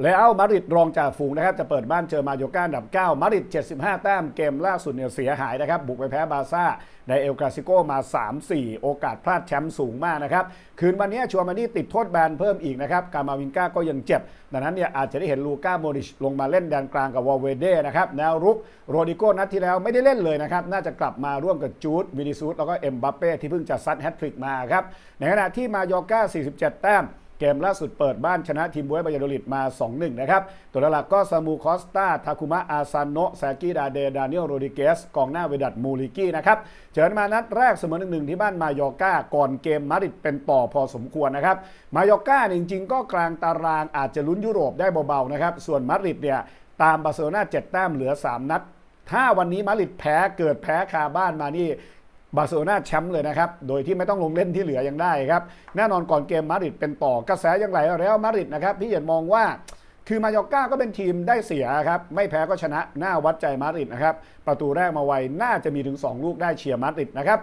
เลอัลมาริดรองจ่าฝูงนะครับจะเปิดบ้านเจอมาโยก้าอันดับ 9 มาดริด 75 แต้มเกมล่าสุดเนี่ยเสียหายนะครับ บุกไปแพ้บาร์ซ่าในเอลกราซิโกมา 3-4 โอกาสพลาดแชมป์สูงมากนะครับ คืนวันนี้ชัวร์มานี่ติดโทษแบนเพิ่มอีกนะครับ กามาวินก้าก็ยังเจ็บ ดังนั้นเนี่ยอาจจะได้เห็นลูก้าโมดิชลงมาเล่นแดนกลางกับวอลเวเดนะครับแนวรุกโรดิโกนัดที่แล้วไม่ได้เล่นเลยนะครับ น่าจะกลับมาร่วมกับจูดวินิซูสแล้วก็เอ็มบัปเป้ที่เพิ่งจะซัดแฮตทริกมาครับในขณะที่มาโยก้า 47 แต้ม เกมล่าสุดเปิดบ้านชนะทีมบวยบายาโดลิดมา 2-1 นะครับ ตัวหลักก็ซามูคอสตาทาคุมะอาซานโนะแซกิดาเด ดานิเอลโรดิเกส กองหน้าเวดัตมูริกี้นะครับ เจอมานัดแรกเสมอหนึ่งที่บ้านมายอก้า ก่อนเกมมาดริดเป็นต่อพอสมควรนะครับ มายอก้าจริงๆ ก็กลางตารางอาจจะลุ้นยุโรปได้เบาๆนะครับ ส่วนมาดริดเนี่ยตามบาร์เซโลนา7แต้มเหลือ 3 นัดถ้าวันนี้มาริดแพ้เกิดแพ้คาบ้านมานี่ บาร์เซโลนาแชมป์เลยนะครับ โดยที่ไม่ต้องลงเล่นที่เหลือยังได้ครับ แน่นอนก่อนเกมมาดริดเป็นต่อกระแสยังไหลแล้วมาดริดนะครับพี่เหยียนมองว่าคือมายอกก้าก็เป็นทีมได้เสียครับ ไม่แพ้ก็ชนะหน้าวัดใจมาดริดนะครับ ประตูแรกมาไว น่าจะมีถึง 2 ลูกได้เชียร์มาดริดนะครับ